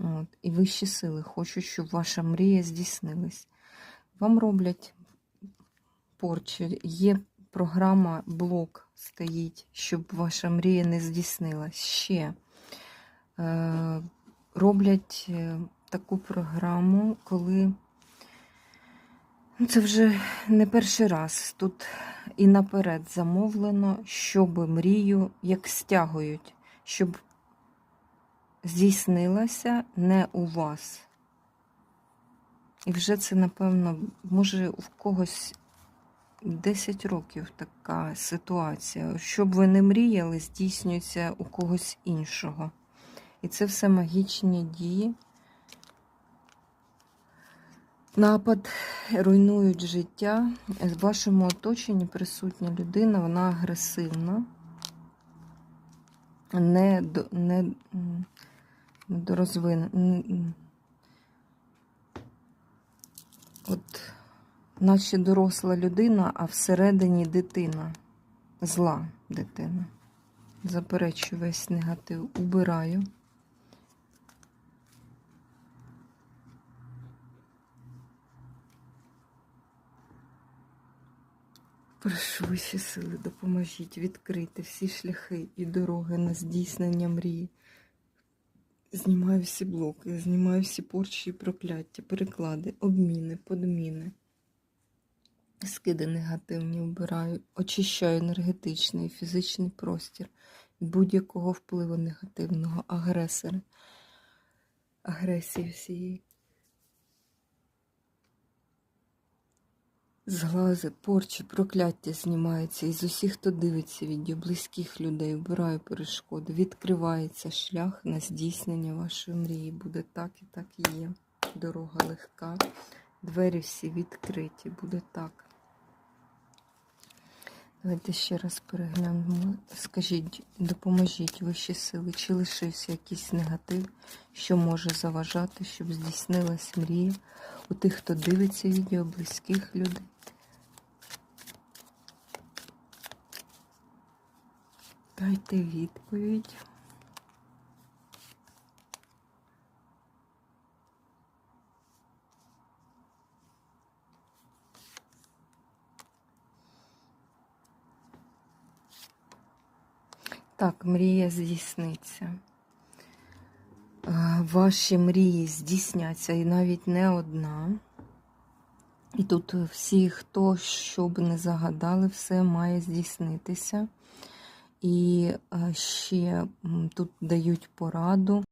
От. І вищі сили хочуть, щоб ваша мрія здійснилась. Вам роблять порчі. Є програма, блок стоїть, щоб ваша мрія не здійснилась. Ще е, роблять е, таку програму, коли ну, це вже не перший раз. Тут і наперед замовлено, щоб мрію як стягують, щоб здійснилася не у вас. І вже це, напевно, може у когось 10 років така ситуація. Щоб ви не мріяли, здійснюється у когось іншого. І це все магічні дії. Напад руйнують життя. В вашому оточенні присутня людина, вона агресивна, не, не, м. От, наче доросла людина, а всередині дитина. Зла дитина. Заперечую весь негатив, убираю. Прошу вищі сили, допоможіть відкрити всі шляхи і дороги на здійснення мрії. Знімаю всі блоки, знімаю всі порчі і прокляття, переклади, обміни, подміни. Скиди негативні вбираю, очищаю енергетичний і фізичний простір будь-якого впливу негативного, агресора, агресії всієї. Зглази, порчі, прокляття знімаються із усіх, хто дивиться відео, близьких людей, вбираю перешкоди, відкривається шлях на здійснення вашої мрії. Буде так і так і є. Дорога легка, двері всі відкриті, буде так. Давайте ще раз переглянемо. Скажіть, допоможіть вищі сили, чи лишився якийсь негатив, що може заважати, щоб здійснилась мрія у тих, хто дивиться відео, близьких людей. Дайте відповідь. Так, мрія здійсниться. Е, Ваші мрії здійсняться і навіть не одна. І тут всі, хто що б не загадали, все має здійснитися. І е, ще тут дають пораду.